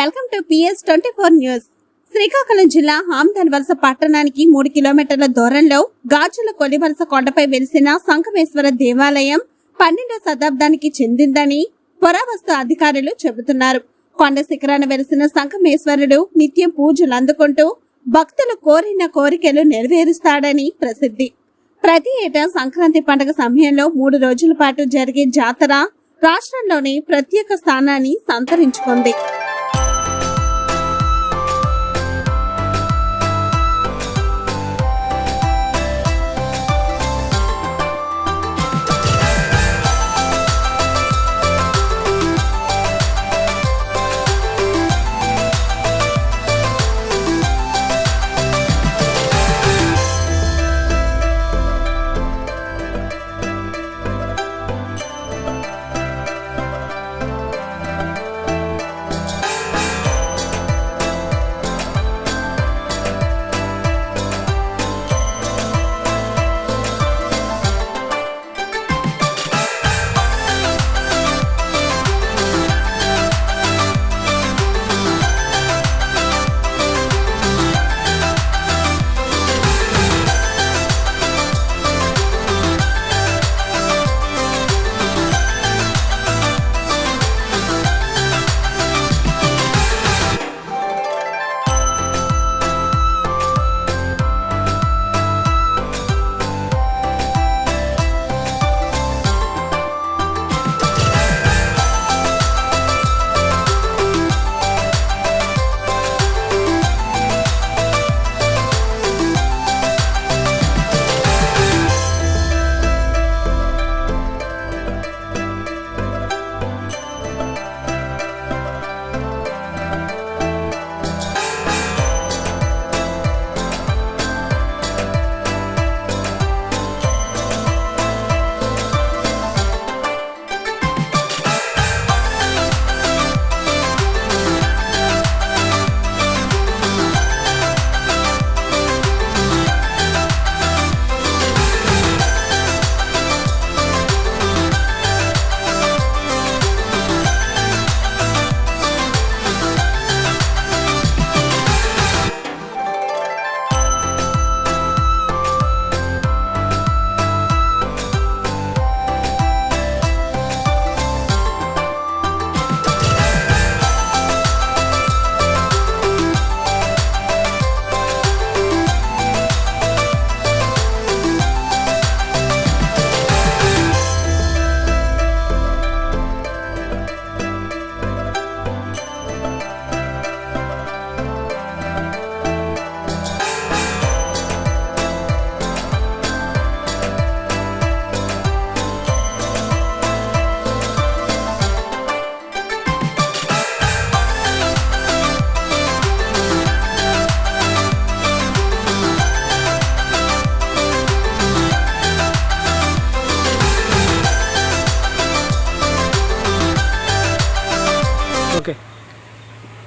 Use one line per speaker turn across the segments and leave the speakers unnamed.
Welcome to PS twenty four news. Srikakulam జిల్లా హామ్దల్ వలస పట్టణానికి మూడు కిలోమీటర్ల దూరంలో గాజుల కొలివలస కొండపై వెలిసిన సంకమేశ్వర దేవాలయం పన్నెండో శతాబ్దానికి చెందిందని పురావస్తు అధికారులు చెబుతున్నారు. కొండ శిఖరాన వెలిసిన సంకమేశ్వరుడు నిత్యం పూజలు అందుకుంటూ భక్తులు కోరిన కోరికలు నెరవేరుస్తాడని ప్రసిద్ధి. ప్రతి ఏటా సంక్రాంతి పండుగ సమయంలో మూడు రోజుల పాటు జరిగే జాతర రాష్ట్రంలోని ప్రత్యేక స్థానాన్ని సంతరించుకుంది.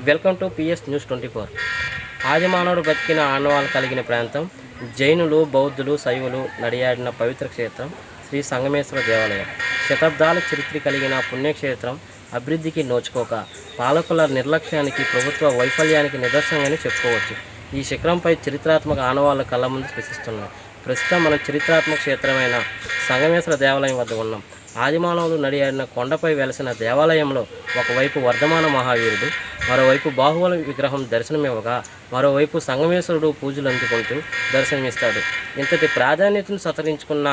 Welcome to PS news twenty four. ఆదిమానవుడు బతికిన ఆనవాలు కలిగిన ప్రాంతం జైనులు బౌద్ధులు శైవులు నడియాడిన పవిత్ర క్షేత్రం శ్రీ సంగమేశ్వర దేవాలయం. శతాబ్దాల చరిత్ర కలిగిన పుణ్యక్షేత్రం అభివృద్ధికి నోచుకోక పాలకుల నిర్లక్ష్యానికి ప్రభుత్వ వైఫల్యానికి నిదర్శనమని చెప్పుకోవచ్చు. ఈ శిఖరంపై చరిత్రాత్మక ఆనవాళ్ళు కళ్ళ ముందు స్పృశిస్తున్నాయి ప్రస్తుతం మనం చరిత్రాత్మక క్షేత్రమైన సంగమేశ్వర దేవాలయం వద్ద ఉన్నాం. ఆదిమానవులు నడియాడిన కొండపై వెలసిన దేవాలయంలో ఒకవైపు వర్ధమాన మహావీరుడు మరోవైపు బాహుబలి విగ్రహం దర్శనమివ్వగా మరోవైపు సంగమేశ్వరుడు పూజలు అందుకుంటూ దర్శనమిస్తాడు. ఇంతటి ప్రాధాన్యతను సతరించుకున్న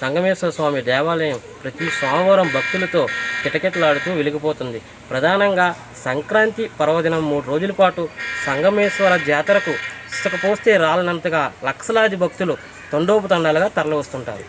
సంగమేశ్వర స్వామి దేవాలయం ప్రతి సోమవారం భక్తులతో కిటకిటలాడుతూ వెలిగిపోతుంది. ప్రధానంగా సంక్రాంతి పర్వదినం మూడు రోజుల పాటు సంగమేశ్వర జాతరకు ఇసుక పోస్తే రాలనంతగా లక్షలాది భక్తులు తండోపుతండాలుగా తరలి వస్తుంటారు